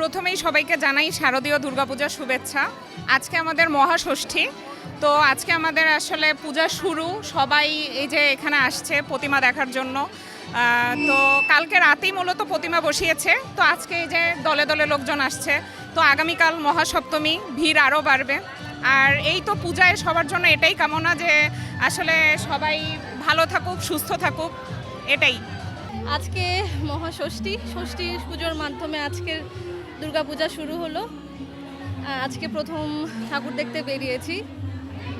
প্রথমেই সবাইকে জানাই শারদীয় দুর্গাপূজার শুভেচ্ছা। আজকে আমাদের মহাষষ্ঠী, তো আজকে আমাদের আসলে পূজা শুরু। সবাই এই যে এখানে আসছে প্রতিমা দেখার জন্য। তো কালকে রাতেই মূলত প্রতিমা বসিয়েছে। তো আজকে এই যে দলে দলে লোকজন আসছে। তো আগামীকাল মহাসপ্তমী, ভিড় আরও বাড়বে। আর এই তো পূজায় সবার জন্য এটাই কামনা যে আসলে সবাই ভালো থাকুক, সুস্থ থাকুক, এটাই। আজকে মহাষষ্ঠী, ষষ্ঠী পুজোর মাধ্যমে আজকের দুর্গাপূজা শুরু হলো। আজকে প্রথম ঠাকুর দেখতে বেরিয়েছি।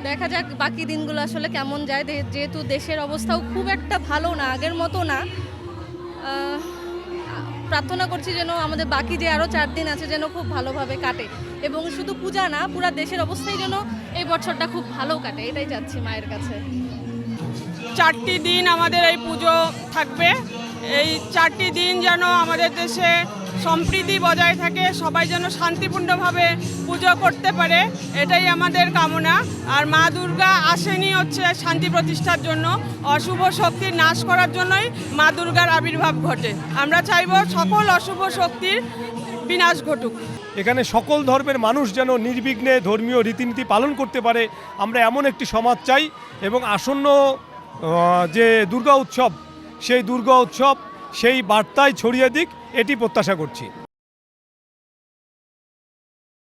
দেখা যাক বাকি দিনগুলো আসলে কেমন যায়। যেহেতু দেশের অবস্থাও খুব একটা ভালো না, আগের মতো না। প্রার্থনা করছি যেন আমাদের বাকি যে আরও চার দিন আছে যেন খুব ভালোভাবে কাটে। এবং শুধু পূজা না, পুরা দেশের অবস্থাই যেন এই বছরটা খুব ভালো কাটে। এটাই চাচ্ছি মায়ের কাছে। চারটি দিন আমাদের এই পুজো থাকবে। এই চারটি দিন যেন আমাদের দেশে সম্প্রীতি বজায় থাকে, সবাই যেন শান্তিপূর্ণভাবে পুজো করতে পারে, এটাই আমাদের কামনা। আর মা দুর্গা আসেনি হচ্ছে শান্তি প্রতিষ্ঠার জন্য, অশুভ শক্তির নাশ করার জন্যই মা দুর্গার আবির্ভাব ঘটে। আমরা চাইব সকল অশুভ শক্তির বিনাশ ঘটুক। এখানে সকল ধর্মের মানুষ যেন নির্বিঘ্নে ধর্মীয় রীতিনীতি পালন করতে পারে, আমরা এমন একটি সমাজ চাই এবং আসন্ন যে দুর্গা উৎসব, সেই দুর্গা উৎসব সেই বার্তায় ছড়িয়ে দিক এটি প্রত্যাশা করছি।